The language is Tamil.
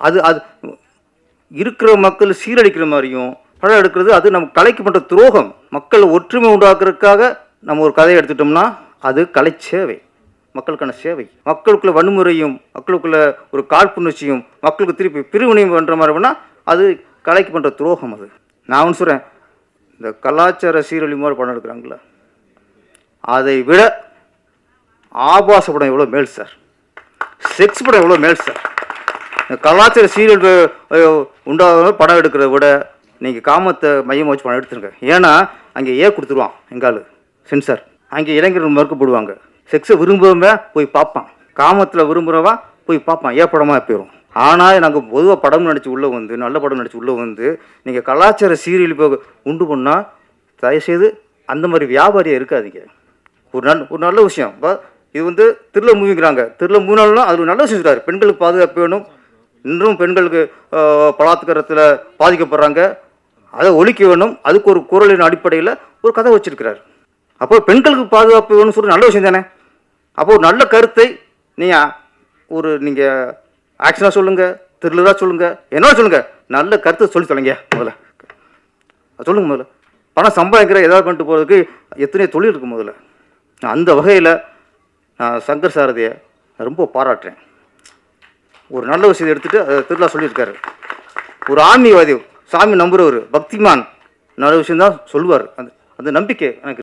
அது அது இருக்கிற மக்கள் சீரழிக்கிற மாதிரியும் படம் எடுக்கிறது அது நம்ம கலைக்கு பண்ணுற துரோகம். மக்கள் ஒற்றுமை உண்டாக்குறதுக்காக நம்ம ஒரு கதையை எடுத்துட்டோம்னா அது கலை சேவை மக்களுக்கான சேவை. மக்களுக்குள்ள வன்முறையும் மக்களுக்குள்ள ஒரு காழ்ப்புணர்ச்சியும் மக்களுக்கு திருப்பி பிரிவினையும் பண்ணுற மாதிரி அப்படின்னா அது கலைக்கு பண்ணுற துரோகம் அது. நான் ஒன்று சொல்கிறேன் இந்த கலாச்சார சீரழிவு மாதிரி படம் எடுக்கிறாங்களே அதை விட ஆபாச படம் எவ்வளோ மேல் சார் செக்ஸ் படம் எவ்வளோ மேல் சார் கலாச்சார சீரியல் உண்டாக படம் எடுக்கிறத விட நீங்கள் காமத்தை மையமாக வச்சு படம் எடுத்துருங்க. ஏன்னா அங்கே ஏ கொடுத்துருவான் எங்காலு சென்சார். அங்கே இளைஞர்கள் மறுக்கப்படுவாங்க செக்ஸை விரும்புகிறவன் போய் பார்ப்பான். காமத்தில் விரும்புகிறவன் போய் பார்ப்பான். ஏ படமாக போயிடும் ஆனால் நாங்கள் பொதுவாக படம் நடித்து உள்ளே வந்து நல்ல படம் நடித்து உள்ளே வந்து நீங்கள் கலாச்சார சீரியல் இப்போ உண்டு பண்ணால் தயவுசெய்து அந்த மாதிரி வியாபாரியாக இருக்காதீங்க. ஒரு நல் ஒரு நல்ல விஷயம். இப்போ இது வந்து திருல மூவிங்கிறாங்க. திருல மூவினாலும் அது நல்ல விஷயம் சொல்கிறார் பெண்களுக்கு பாதுகாப்பு வேணும். இன்றும் பெண்களுக்கு பலாத்காரத்தில் பாதிக்கப்படுறாங்க. அதை ஒழிக்க வேணும் அதுக்கு ஒரு குரலின் அடிப்படையில் ஒரு கதை வச்சிருக்கிறார். அப்போ பெண்களுக்கு பாதுகாப்பு வேணும்னு சொல்லி நல்ல விஷயம் தானே? அப்போ ஒரு நல்ல கருத்தை நீங்கள் ஒரு நீங்கள் ஆக்ஷனாக சொல்லுங்கள் த்ரில்லராக சொல்லுங்கள் என்ன சொல்லுங்கள் நல்ல கருத்தை சொல்லி தொலைங்க முதல்ல. சொல்லுங்கள் முதல்ல. பணம் சம்பாதிக்கிற ஏதாவது பண்ணிட்டு போகிறதுக்கு எத்தனையோ தொழில் இருக்குது முதல்ல. அந்த வகையில் நான் சங்கர் சாரதியை ரொம்ப பாராட்டுறேன். ஒரு நல்ல விஷயத்தை எடுத்துகிட்டு அதை திருவிழா சொல்லியிருக்காரு. ஒரு ஆன்மீகவாதி சாமி நம்புகிறவர் பக்திமான். நல்ல விஷயம் தான் சொல்லுவார். அந்த அந்த நம்பிக்கை எனக்கு